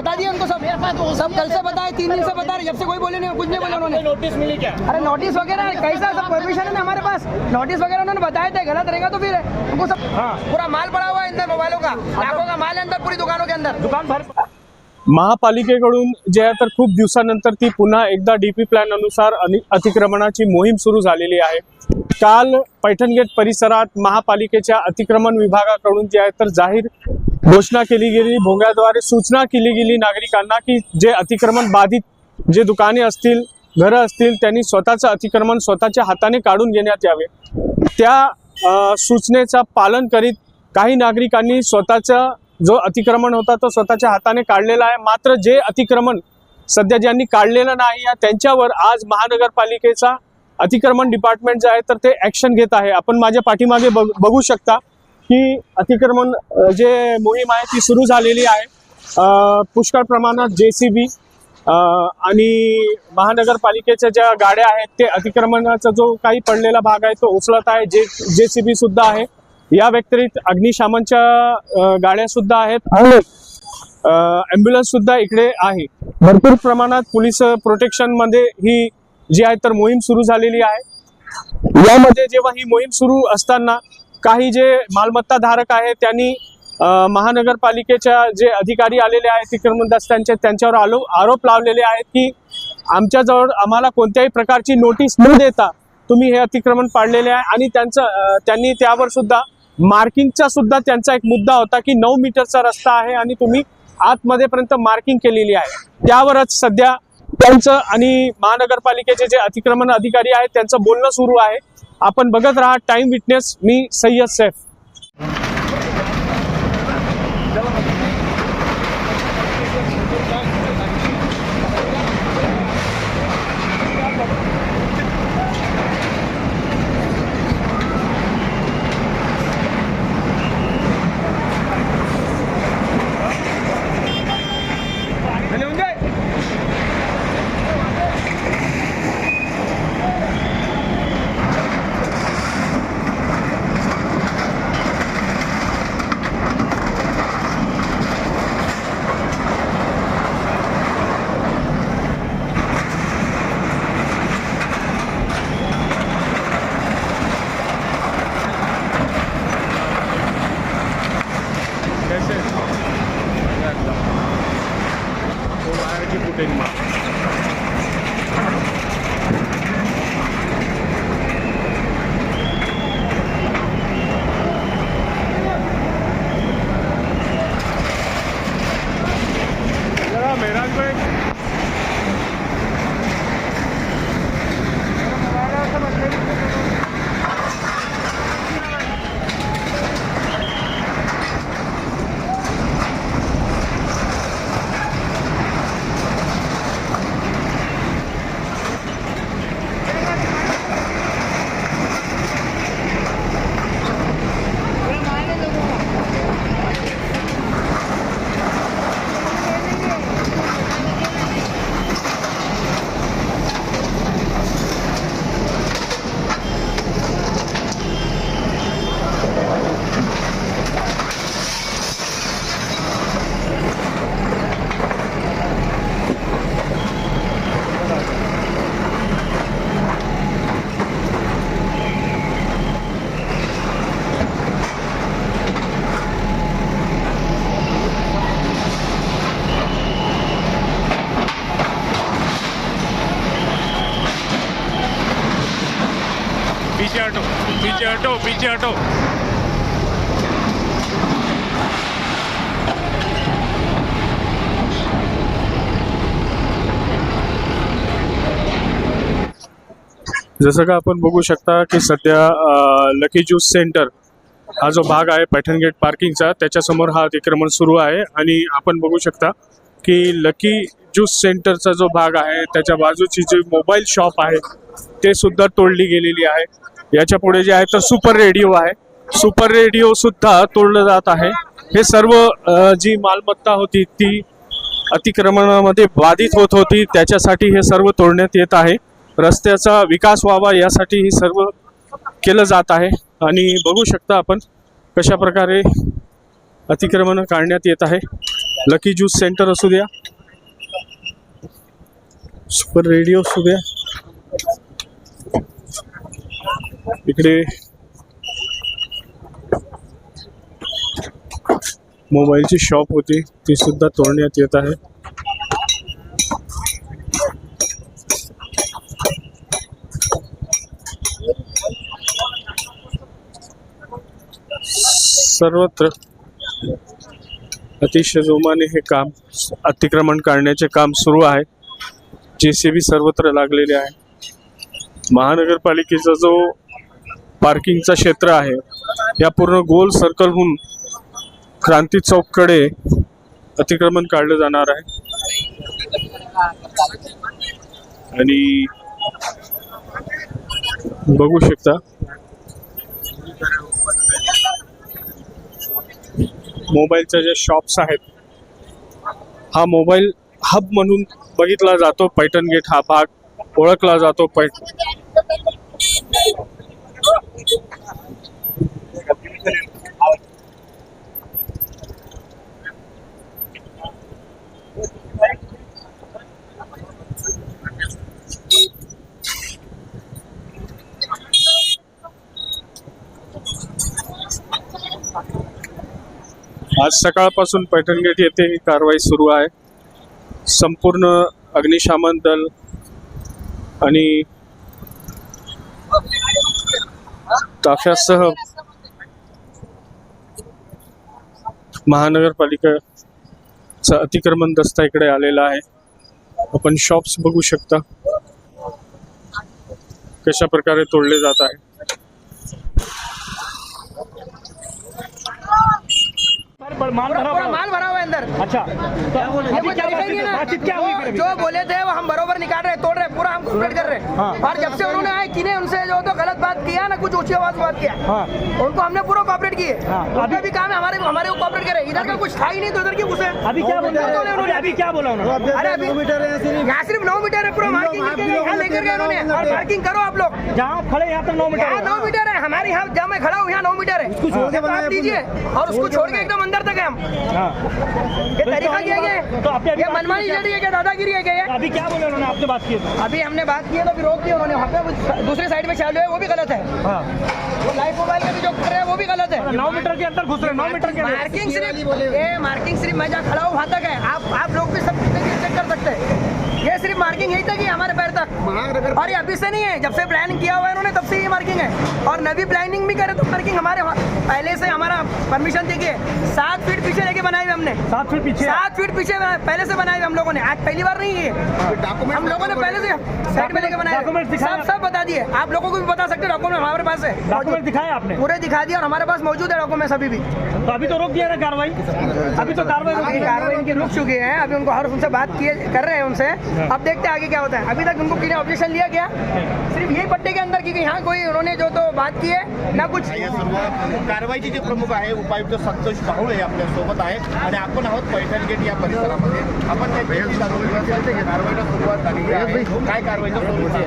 बता दिए उनको सब। सब कल से बताए तीन दिन से बता रहे जब से कोई बोले नहीं कुछ नहीं बोले उन्होंने। नोटिस मिली क्या? अरे नोटिस वगैरह कैसा सब परमिशन है ना हमारे पास? नोटिस वगैरह उन्होंने बताए थे गलत रहेगा तो फिर। उनको सब पूरा माल पड़ा हुआ है अंदर मोबाइलों का लाखों का माल है अंदर पूरी दुकानों के अंदर। दुकान भर। महापालिकेकडून जे आहे तर खूप दिवसानंतर ती पुन्हा एकदा डीपी प्लॅन अनुसार अनि- अतिक्रमणाची मोहीम सुरू झालेली आहे. काल पैठण गेट परिसरात महापालिकेच्या अतिक्रमण विभागाकडून जे आहे तर जाहीर घोषणा केली गेली भोंग्याद्वारे सूचना केली गेली नागरिकांना की जे अतिक्रमण बाधित जे दुकाने असतील घरं असतील त्यांनी स्वतःचं अतिक्रमण स्वतःच्या हाताने काढून घेण्यात यावे. त्या सूचनेचा पालन करीत काही नागरिकांनी स्वतःचा जो अतिक्रमण होता तो स्वतःच्या हाताने काढलेला आहे. मात्र जे अतिक्रमण सध्या ज्यांनी काढलेलं नाही आहे त्यांच्यावर आज महानगरपालिकेचा अतिक्रमण डिपार्टमेंट जे आहे तर ते ॲक्शन घेत आहे. आपण माझ्या पाठीमागे बघ बघू शकता. की अतिक्रमण जे मोहीम आहे ती सुरू झालेली आहे. पुष्कळ प्रमाणात जे सी बी आणि महानगरपालिकेच्या ज्या गाड्या आहेत ते अतिक्रमणाचा जो काही पडलेला भाग आहे तो उचलत आहे. जे जे सी बी सुद्धा आहे. या व्यतिरिक्त अग्निशामनच्या गाड्या सुद्धा आहेत. आणि ॲम्ब्युलन्स सुद्धा इकडे आहे. भरपूर प्रमाणात पोलीस प्रोटेक्शनमध्ये ही जी आहे तर मोहीम सुरू झालेली आहे. यामध्ये जेव्हा ही मोहीम सुरू असताना काही जे मालमत्ता धारक आहे त्यांनी महानगरपालिकेच्या जे अधिकारी आलेले आहेत अतिक्रमण दस्त्यांचे त्यांच्यावर आलो आरोप लावलेले आहेत की आमच्याजवळ आम्हाला कोणत्याही प्रकारची नोटीस न देता तुम्ही हे अतिक्रमण पाडलेले आहे आणि त्यांचं त्यांनी त्यावर सुद्धा मार्किंगचा सुद्धा त्यांचा एक मुद्दा होता की नऊ मीटरचा रस्ता आहे आणि तुम्ही आतमध्येपर्यंत मार्किंग केलेली आहे. त्यावरच सध्या त्यांचं आणि महानगरपालिकेचे जे अतिक्रमण अधिकारी आहेत त्यांचं बोलणं सुरू आहे. आपण बघत राहा टाइम विटनेस मी सय्यद सैफ. 10 putem ma. पीछे हटो पीछे हटो पीछे हटो। जसं का आपण बघू शकता की सध्या लकी ज्यूस सेंटर हा जो भाग आहे पैठण गेट पार्किंगचा त्याच्यासमोर हा अतिक्रमण सुरू आहे. आणि आपण बघू शकता की लकी ज्यूस सेंटरचा जो भाग आहे त्याच्या बाजूची जी मोबाईल शॉप आहे ते सुद्धा तोडली गेलेली आहे. याच्यापुढे जे आहे तर सुपर रेडिओ आहे. सुपर रेडिओ सुद्धा तोडलं जात आहे. हे सर्व जी मालमत्ता होती ती अतिक्रमणामध्ये बाधित होत होती. त्याच्यासाठी हे सर्व तोडण्यात येत आहे. रस्त्याचा विकास व्हावा यासाठी हे सर्व केलं जात आहे. आणि बघू शकता आपण कशा प्रकारे अतिक्रमण काढण्यात येत आहे. लकी ज्यूस सेंटर असू द्या. सुपर रेडिओ असू द्या. इकडे मोबाईलची शॉप होती ती सुद्धा तोडण्यात येत आहे. सर्वत्र अतिशय जोमाने हे काम अतिक्रमण काढण्याचे काम सुरू आहे. जे सी बी सर्वत्र लागलेले आहे. महानगरपालिकेचा जो पार्किंगचं क्षेत्र आहे. या पूर्ण गोल सर्कलहून क्रांती चौककडे अतिक्रमण काढलं जाणार आहे. आणि बघू शकता मोबाईलच्या ज्या शॉप्स आहेत हा मोबाईल हब म्हणून बघितला जातो. पैठण गेट हा भाग ओळखला जातो. पै आज सकाळपासून पैठणगेट येथे ही कारवाई सुरू आहे. संपूर्ण अग्निशामन दल आणि ताफ्यासह महानगरपालिकेचा अतिक्रमण दस्ता इकडे आलेला आहे. आपण शॉप्स बघू शकता. कशा प्रकारे तोडले जात आहे. माल भरावा. पूरा है अंदर। अच्छा तो ही है बातचीत क्या हुई जो- बोले थे वो हम बरोबर निकाल रहे तोड़ रहे पूरा हम कंप्लीट कर रहे हाँ। और जब से उन्होंने आए किने उनसे जो तो गलत बात किया ना कुछ ऊँची आवाज़ बात किया। हाँ। उनको हमने पूरा कॉपरेट किए। हाँ, उनका अभी- भी काम है हमारे हमारे को कॉपरेट करे। इधर का कुछ था ही नहीं तो इधर की घुसे। अभी क्या बोला उन्होंने? अभी क्या बोला उन्होंने? अरे अभी यहाँ सिर्फ़ नौ मीटर है पूरा मार्किंग लेकर गए उन्होंने। और मार्किंग करो आप लोग। जहाँ खड़े यहाँ तक नौ मीटर है। नौ मीटर है हमारे यहाँ जहाँ मैं खड़ा हूँ यहाँ नौ मीटर है। छोड़ के तो और उसको छोड़ के एकदम अंदर तक है हम। हाँ। ये तरीका क्या है? तो आपने ये मनमानी चल है क्या? दादागिरी है क्या अभी क्या बोले उन्होंने? आपसे बात की तो? अभी हमने बात की है तो फिर रोक दिया उन्होंने। वहाँ पे दूसरे साइड में चालू है वो भी गलत है। हाँ। वो लाइव मोबाइल का भी जो कर रहे हैं वो भी गलत है। नौ मीटर के अंदर घुस रहे नौ मीटर के मार्किंग सिर्फ़ ये मार्किंग सिर्फ़ मैं जहाँ खड़ा हूँ वहाँ तक है। आप आप लोग भी सब चेक कर सकते हैं। ये सिर्फ़ मार्किंग यहीं तक ही हमारे पैर तक। और ये अभी से नहीं है जब से प्लानिंग किया हुआ है उन्होंने तब से ये मार्किंग है। और नवी प्लानिंग भी करे तो मार्किंग हमारे पहले से हमारा परमिशन देखिए सात फीट पीछे लेके बनाई हुई हमने। सात फीट पीछे? सात फीट पीछे पहले से हुए हम लोगों ने। आज पहली बार नहीं है हम लोगों ने पहले से साइड में लेके। दिखाए सब सब बता दिए। आप लोगों को भी बता सकते डॉक्यूमेंट हमारे पास है। डॉक्यूमेंट दिखाए आपने? पूरे दिखा दिया और हमारे पास मौजूद है डॉक्यूमेंट अभी भी। तो अभी तो रोक दिया ना कार्रवाई? अभी तो कार्रवाई कार्रवाई इनकी रुक चुकी है। अभी उनको हर उनसे बात किए कर रहे हैं उनसे। अब देखते हैं आगे क्या होता है। अभी तक उनको किसी ऑब्जेक्शन लिया गया सिर्फ़ यही पट्टे के अंदर की यहाँ कोई उन्होंने जो तो बात की है ना कुछ। या सर्व कारवाईचे जे प्रमुख आहे उपायुक्त संतोष बाहुळे आपल्या सोबत आहे. आणि आपण आहोत पैठण गेट या परिसरामध्ये. आपण त्यांच्याशी जाणून घेऊया कारवाईला सुरुवात झालेली आहे काय कारवाईचं स्वरूप आहे?